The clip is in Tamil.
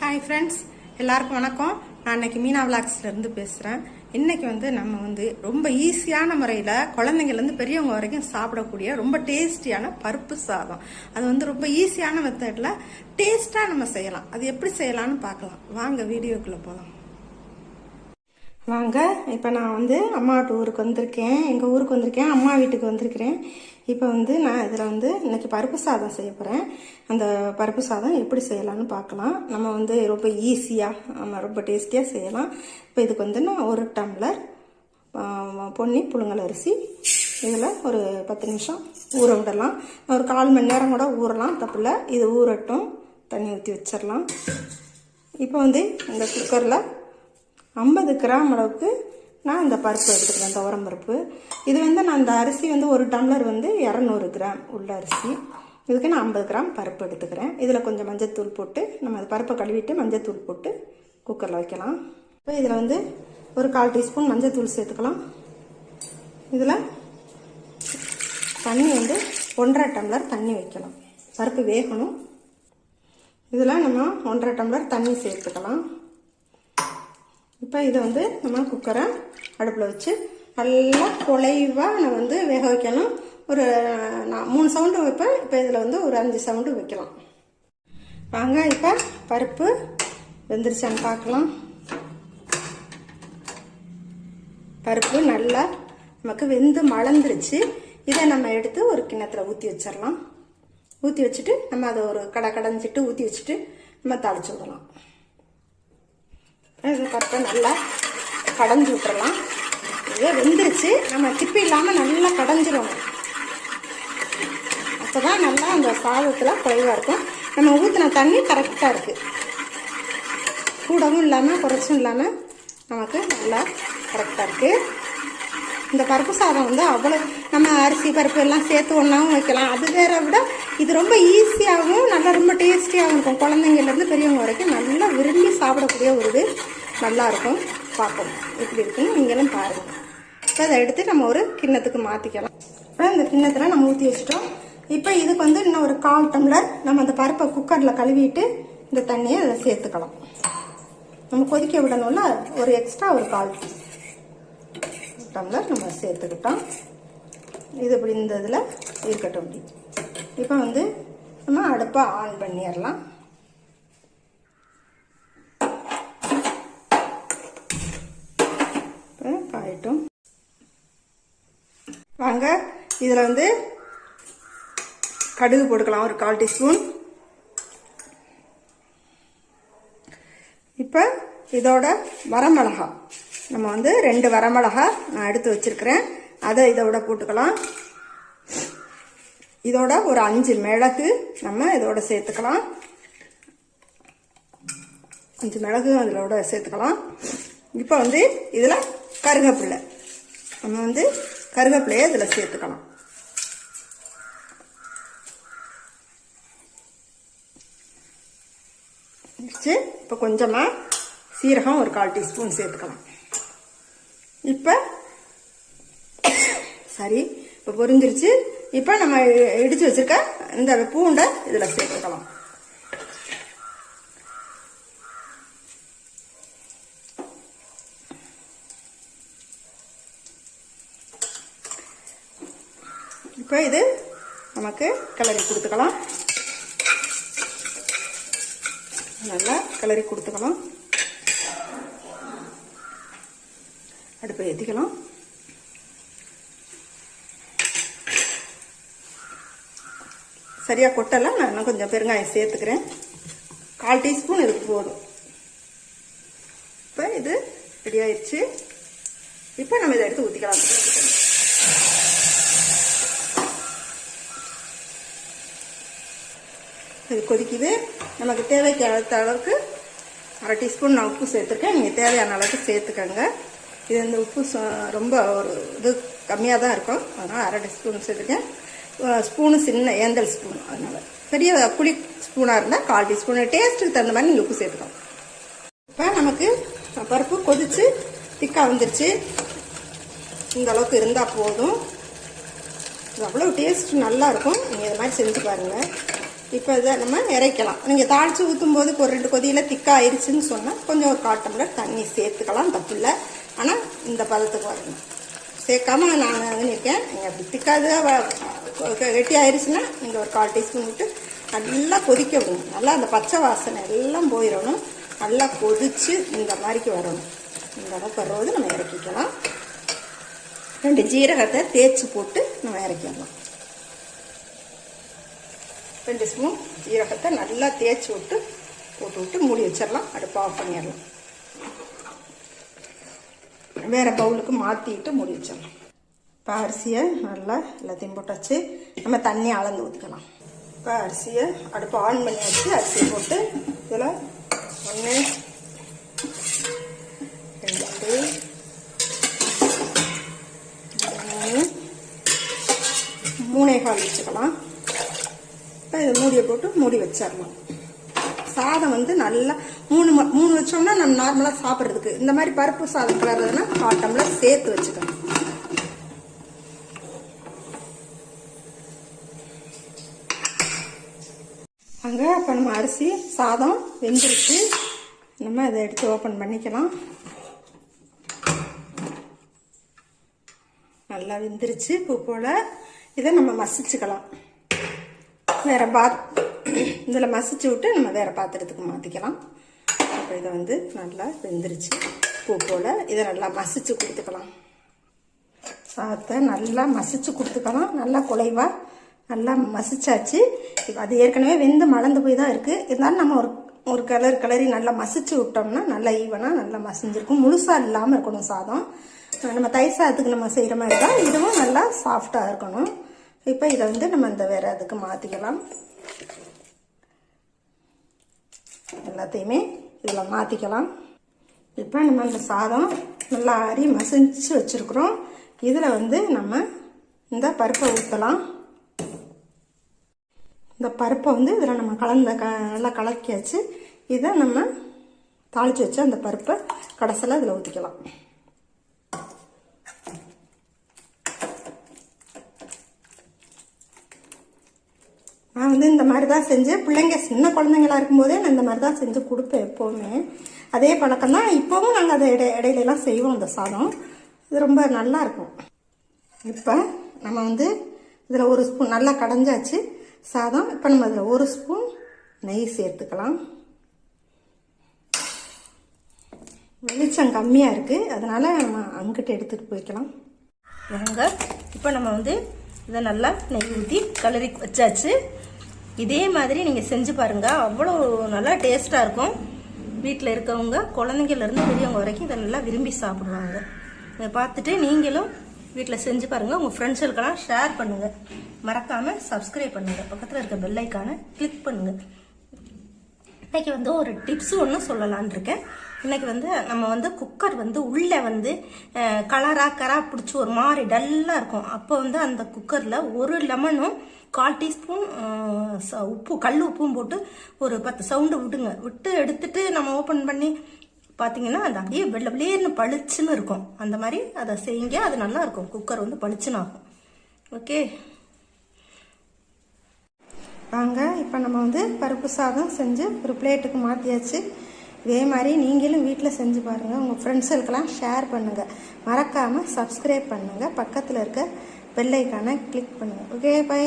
ஹாய் ஃப்ரெண்ட்ஸ் எல்லாருக்கும் வணக்கம். நான் இன்னைக்கு மீனா விளாக்ஸ்லேருந்து பேசுகிறேன் இன்றைக்கி வந்து நம்ம வந்து ரொம்ப ஈஸியான முறையில் குழந்தைங்கள்லேருந்து பெரியவங்க வரைக்கும் சாப்பிடக்கூடிய ரொம்ப டேஸ்டியான பருப்பு சாதம். அது வந்து ரொம்ப ஈஸியான மெத்தடில் டேஸ்ட்டாக நம்ம செய்யலாம். அது எப்படி செய்யலாம்னு பார்க்கலாம். வாங்க வீடியோக்குள்ளே போகலாம் வாங்க இப்போ நான் வந்து அம்மா வீட்டு ஊருக்கு வந்திருக்கேன். எங்கள் ஊருக்கு வந்திருக்கேன். அம்மா வீட்டுக்கு வந்திருக்கிறேன். இப்போ வந்து நான் இதில் வந்து இன்றைக்கி பருப்பு சாதம் செய்ய போகிறேன் அந்த பருப்பு சாதம் எப்படி செய்யலாம்னு பார்க்கலாம். நம்ம வந்து ரொம்ப ஈஸியாக நம்ம ரொம்ப டேஸ்டியாக செய்யலாம். இப்போ இதுக்கு வந்து நான் ஒரு டம்ளர் பொன்னி புழுங்கல் அரிசி இதில் ஒரு பத்து நிமிஷம் ஊற விடலாம். ஒரு கால் மணி நேரம் கூட ஊறலாம். தப்பில்லை இது ஊறட்டும். தண்ணி ஊற்றி வச்சிடலாம் இப்போ வந்து இந்த குக்கரில் ஐம்பது கிராம் அளவுக்கு நான் இந்த பருப்பு எடுத்துக்கிறேன் துவரம் பருப்பு. இது வந்து நான் இந்த அரிசி வந்து ஒரு டம்ளர் வந்து இரநூறு கிராம் உள்ள அரிசி. இதுக்கு நான் ஐம்பது கிராம் பருப்பு எடுத்துக்கிறேன். இதில் கொஞ்சம் மஞ்சத்தூள் போட்டு நம்ம அந்த பருப்பை கழுவிட்டு மஞ்சத்தூள் போட்டு குக்கரில் வைக்கலாம். இப்போ இதில் வந்து ஒரு கால் டீஸ்பூன் மஞ்சத்தூள் சேர்த்துக்கலாம். இதில் தண்ணி வந்து ஒன்றரை டம்ளர் தண்ணி வைக்கலாம் பருப்பு வேகணும். இதில் நம்ம ஒன்றரை டம்ளர் தண்ணி சேர்த்துக்கலாம். இப்போ இதை வந்து நம்ம குக்கரை அடுப்பில் வச்சு நல்லா குலைவாக நான் வந்து வேக வைக்கணும் ஒரு நான் மூணு சவுண்டு வைப்பேன். இப்போ இதில் வந்து ஒரு அஞ்சு சவுண்டு வைக்கலாம். வாங்க இப்போ பருப்பு வெந்துருச்சான்னு பார்க்கலாம். பருப்பு நல்லா நமக்கு வெந்து மலர்ந்துருச்சு. இதை நம்ம எடுத்து ஒரு கிண்ணத்தில் ஊற்றி வச்சிடலாம். ஊற்றி வச்சுட்டு நம்ம அதை ஒரு கடை கடைஞ்சிட்டு ஊற்றி வச்சுட்டு நம்ம தாளிச்சு விடலாம். இது பருப்பை நல்லா கடைஞ்சி விட்டுறலாம். இது வெந்துருச்சு. நம்ம திப்பி இல்லாமல் நல்லா கடைஞ்சிடணும் அப்போ தான் நல்லா அந்த சாதத்தில் குறைவாக இருக்கும். நம்ம ஊற்றின தண்ணி கரெக்டாக இருக்குது கூடவும் இல்லாமல் குறைச்சும் இல்லாமல் நமக்கு நல்லா கரெக்டாக இருக்குது இந்த பருப்பு சாதம் வந்து அவ்வளோ நம்ம அரிசி பருப்பு எல்லாம் சேர்த்து ஒன்றாவும் வைக்கலாம். அது வேற விட இது ரொம்ப ஈஸியாகவும் நல்லா ரொம்ப டேஸ்டியாகவும் இருக்கும். குழந்தைங்கள்லேருந்து பெரியவங்க வரைக்கும் நல்லா விரும்பி சாப்பிடக்கூடிய ஒரு இது. நல்லா இருக்கும். எப்படி இருக்குன்னு நீங்களும் பாருங்கள் இப்போ அதை எடுத்து நம்ம ஒரு கிண்ணத்துக்கு மாற்றிக்கலாம் அப்புறம் இந்த கிண்ணத்தில் நம்ம ஊற்றி வச்சிட்டோம். இப்போ இதுக்கு வந்து இன்னும் ஒரு கால் டம்ளர் நம்ம அந்த பருப்பை குக்கரில் கழுவிட்டு இந்த தண்ணியை அதில் சேர்த்துக்கலாம். நம்ம கொதிக்க விடணும்ல ஒரு எக்ஸ்ட்ரா ஒரு கால் டம்ளர் நம்ம சேர்த்துக்கிட்டோம். இது இப்படி இந்த இதில் இருக்கட்டும். அப்படி இப்போ வந்து நம்ம அடுப்பை ஆன் பண்ணிடலாம். இப்போ காயட்டும் வாங்க இதில் வந்து கடுகு போட்டுக்கலாம் ஒரு கால் டீஸ்பூன். இப்போ இதோட வரமிளகா நம்ம வந்து ரெண்டு வரமிளகா நான் எடுத்து வச்சிருக்கிறேன். அதை இதோட போட்டுக்கலாம். இதோட ஒரு அஞ்சு மிளகு நம்ம இதோட சேர்த்துக்கலாம். அஞ்சு மிளகு அதோட சேர்த்துக்கலாம். இப்போ வந்து இதில் கருவேப்பிலை நம்ம வந்து கருவேப்பிலையை இதில் சேர்த்துக்கலாம். இப்போ கொஞ்சமாக சீரகம் ஒரு கால் டீஸ்பூன் சேர்த்துக்கலாம். இப்போ சரி இப்போ பொரிஞ்சிருச்சு. இப்போ நம்ம இடிச்சு வச்சிருக்க இந்த பூண்டை இதில் சேர்த்துக்கலாம். இப்போ இது நமக்கு கிளறி கொடுத்துக்கலாம். நல்லா கிளறி கொடுத்துக்கலாம். அடுப்பை ஏற்றிக்கலாம் சரியாக கொட்டலை? நான் இன்னும் கொஞ்சம் பெருங்காயம் சேர்த்துக்கிறேன். கால் டீஸ்பூன் இதுக்கு போதும். இப்போ இது ரெடி ஆயிடுச்சு. இப்போ நம்ம இதை எடுத்து ஊற்றிக்கலாம் இது கொதிக்குது. நமக்கு தேவைக்கு அளத்த அளவுக்கு அரை டீஸ்பூன் நான் உப்பு சேர்த்துருக்கேன். நீங்கள் தேவையான அளவுக்கு சேர்த்துக்கோங்க. இது இந்த உப்பு ச- ரொம்ப ஒரு இது கம்மியாக தான் இருக்கும். அதனால் அரை டீஸ்பூன் சேர்த்துருக்கேன் ஸ்பூனு சின்ன ஏந்தல் ஸ்பூன் அதனால். பெரிய புளி ஸ்பூனாக இருந்தால் கால் டீஸ்பூன். டேஸ்ட்டுக்கு தகுந்த மாதிரி நீங்கள் உப்பு சேர்த்துக்கணும் இப்போ நமக்கு பருப்பு கொதிச்சு திக்காக வந்துருச்சு. இந்த அளவுக்கு இருந்தால் போதும். இது அவ்வளோ டேஸ்ட் நல்லாயிருக்கும் நீங்கள் இது மாதிரி செஞ்சு பாருங்கள் இப்போ இதை நம்ம இறைக்கலாம். நீங்கள் தாளித்து ஊற்றும் போது ஒரு ரெண்டு கொதியில் திக்காயிருச்சுன்னு சொன்னால் கொஞ்சம் ஒரு கால் டம்ளர் தண்ணி சேர்த்துக்கலாம். தப்பு இல்லை. ஆனால் இந்த பதத்துக்கு வரணும். சேர்க்காம நான் இருக்கேன் நீங்கள் அப்படி திக்காத. ரெட்டி ஆயிடுச்சுன்னா நீங்கள் ஒரு கால் டீஸ்பூன் விட்டு நல்லா கொதிக்க விடணும் நல்லா அந்த பச்சை வாசனை எல்லாம் போயிடணும். நல்லா கொதிச்சு இந்த மாதிரிக்கு வரணும். இந்த அளவுக்கு வரும்போது நம்ம இறக்கிக்கலாம். ரெண்டு ஜீரகத்தை தேய்ச்சி போட்டு நம்ம இறக்கிடலாம். ரெண்டு ஸ்பூன் ஜீரகத்தை நல்லா தேய்ச்சி விட்டு போட்டு விட்டு மூடி வச்சிடலாம். அடுப்பு ஆஃப் பண்ணிடலாம். வேறு பவுலுக்கு மாற்றிட்டு மூடி வச்சிடலாம் இப்போ அரிசியை நல்லா எல்லாத்தையும் போட்டாச்சு. நம்ம தண்ணி அளந்து ஊற்றிக்கலாம் இப்போ அரிசியை அடுப்பு ஆன் பண்ணி வச்சு அரிசியை போட்டு இதில் ஒன்று ரெண்டு மூணு மூணே கால் வச்சுக்கலாம். இப்போ இதை மூடியை போட்டு மூடி வச்சிடலாம். சாதம் வந்து நல்லா மூணு மூணு வச்சோம்னா நம்ம நார்மலாக சாப்பிட்றதுக்கு. இந்த மாதிரி பருப்பு சாதம் கிளறதுன்னா கால் சேர்த்து வச்சுக்கணும். அங்கே இப்போ நம்ம அரிசி சாதம் வெந்துருச்சு. நம்ம அதை எடுத்து ஓப்பன் பண்ணிக்கலாம். நல்லா வெந்துருச்சு பூ போல். இதை நம்ம மசிச்சுக்கலாம். வேற பாத் இதில் மசிச்சு விட்டு நம்ம வேறு பாத்திரத்துக்கு மாற்றிக்கலாம் அப்போ இதை வந்து நல்லா வெந்துருச்சு. பூ போல் இதை நல்லா மசிச்சு கொடுத்துக்கலாம். சாதத்தை நல்லா மசிச்சு கொடுத்துக்கலாம். நல்லா குலைவாக நல்லா மசிச்சாச்சு. இப்போ அது ஏற்கனவே வெந்து மலர்ந்து போய் தான் இருக்குது இருந்தாலும் நம்ம ஒரு ஒரு கலர் கலரி நல்லா மசிச்சு விட்டோம்னா நல்லா ஈவனாக நல்லா மசிஞ்சிருக்கும். முழுசாக இல்லாமல் இருக்கணும் சாதம். நம்ம தயிர் சாதத்துக்கு நம்ம செய்கிற மாதிரி தான் இதுவும் நல்லா சாஃப்டாக இருக்கணும். இப்போ இதை வந்து நம்ம இந்த வேற அதுக்கு மாற்றிக்கலாம் எல்லாத்தையுமே இதில் மாற்றிக்கலாம் இப்போ நம்ம இந்த சாதம் நல்லா ஆறி மசிஞ்சு வச்சுருக்குறோம். இதில் வந்து நம்ம இந்த பருப்பை ஊற்றலாம் இந்த பருப்பை வந்து இதில் நம்ம கலந்த க நல்லா கலக்கியாச்சு. இதை நம்ம தாளித்து வச்சு அந்த பருப்பை கடைசியில் இதில் ஊற்றிக்கலாம் நான் வந்து இந்த மாதிரி தான் செஞ்சு பிள்ளைங்க சின்ன குழந்தைங்களா இருக்கும்போதே நான் இந்த மாதிரி தான் செஞ்சு கொடுப்பேன் எப்போவுமே. அதே பழக்கம் தான் இப்போவும் நாங்கள் அதை இடை இடையிலலாம் செய்வோம் அந்த சாதம். இது ரொம்ப நல்லா இருக்கும். இப்போ நம்ம வந்து இதில் ஒரு ஸ்பூன் நல்லா கடைஞ்சாச்சு சாதம். இப்போ நம்ம இதில் ஒரு ஸ்பூன் நெய் சேர்த்துக்கலாம். வெளிச்சம் கம்மியாக இருக்குது அதனால் நம்ம அங்கிட்டு எடுத்துகிட்டு போய்க்கலாம். வாங்க இப்போ நம்ம வந்து இதை நல்லா நெய் ஊற்றி கலரி வச்சாச்சு. இதே மாதிரி நீங்கள் செஞ்சு பாருங்கள் அவ்வளோ நல்லா டேஸ்ட்டாக இருக்கும். வீட்டில் இருக்கவங்க குழந்தைங்கள்லேருந்து பெரியவங்க வரைக்கும் இதை நல்லா விரும்பி சாப்பிடுவாங்க. இதை பார்த்துட்டு நீங்களும் வீட்டில் செஞ்சு பாருங்கள் உங்கள் ஃப்ரெண்ட்ஸுக்கெல்லாம் ஷேர் பண்ணுங்கள் மறக்காமல் சப்ஸ்கிரைப் பண்ணுங்கள் பக்கத்தில் இருக்க பெல்லைக்கான கிளிக் பண்ணுங்கள் இன்றைக்கி வந்து ஒரு டிப்ஸ் ஒன்று சொல்லலான் இருக்கேன். இன்றைக்கி வந்து நம்ம வந்து குக்கர் வந்து உள்ளே வந்து கலராக கரா பிடிச்சி ஒரு மாதிரி டல்லாக இருக்கும். அப்போ வந்து அந்த குக்கரில் ஒரு லெமனும் கால் டீஸ்பூன் ச- உப்பு கல் உப்பும் போட்டு ஒரு பத்து சவுண்டு விடுங்க. விட்டு எடுத்துட்டு நம்ம ஓப்பன் பண்ணி பார்த்தீங்கன்னா அது அப்படியே வெள்ளை வெளியேன்னு பளிச்சுன்னு இருக்கும். அந்த மாதிரி அதை செய்யுங்க. அது நல்லாயிருக்கும் குக்கர் வந்து பளிச்சுன்னு ஆகும். ஓகே வாங்க. இப்போ நம்ம வந்து பருப்பு சாதம் செஞ்சு ஒரு பிளேட்டுக்கு மாற்றியாச்சு இதே மாதிரி நீங்களும் வீட்டில் செஞ்சு பாருங்கள் உங்கள் ஃப்ரெண்ட்ஸுக்கெல்லாம் ஷேர் பண்ணுங்கள் மறக்காமல் சப்ஸ்கிரைப் பண்ணுங்கள் பக்கத்தில் இருக்க பெல்லைக்கான கிளிக் பண்ணுங்கள் ஓகே பை.